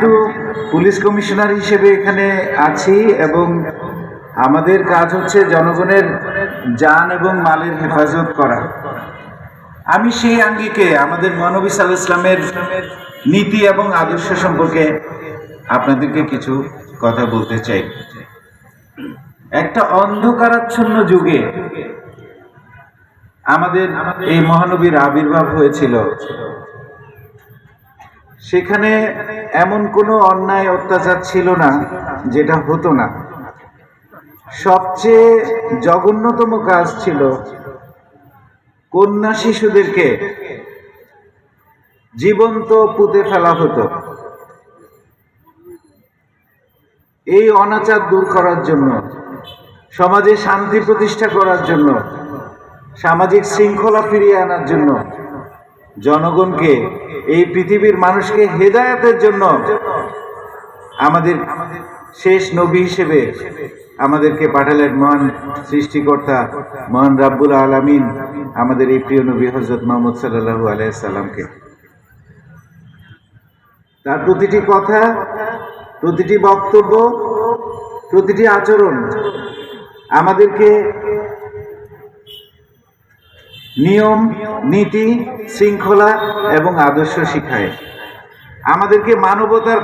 যেহেতু police commissioner হিসেবে এখানে আছি এবং আমাদের কাজ হচ্ছে জনগণের যান এবং মালের হেফাজত করা। আমি সেই আঙ্গিকে আমাদের মহানবী সাল ইসলামের নীতি এবং আদর্শ সম্পর্কে আপনাদেরকে কিছু কথা বলতে চাই। একটা অন্ধকারাচ্ছন্ন যুগে আমাদের এই মহানবীর আবির্ভাব হয়েছিল। সেখানে এমন কোনো অন্যায় অত্যাচার ছিল না যেটা হতো না। সবচেয়ে জঘন্যতম কাজ ছিল কন্যা শিশুদেরকে জীবন্ত পুঁতে ফেলা হতো। এই অনাচার দূর করার জন্য, সমাজে শান্তি প্রতিষ্ঠা করার জন্য, সামাজিক শৃঙ্খলা ফিরিয়ে আনার জন্য জনগণকে, এই পৃথিবীর মানুষকে হেদায়তের জন্য আমাদের শেষ নবী হিসেবে আমাদেরকে পাঠালেন মহান সৃষ্টিকর্তা, মহান রাব্বুল আলামিন, আমাদের এই প্রিয় নবী হজরত মোহাম্মদ সাল্লাহু আলাইসাল্লামকে তার প্রতিটি কথা, প্রতিটি বক্তব্য, প্রতিটি আচরণ আমাদেরকে নিয়ম নীতি শৃঙ্খলা এবং আদর্শ শিখায়। আমাদেরকে মানবতার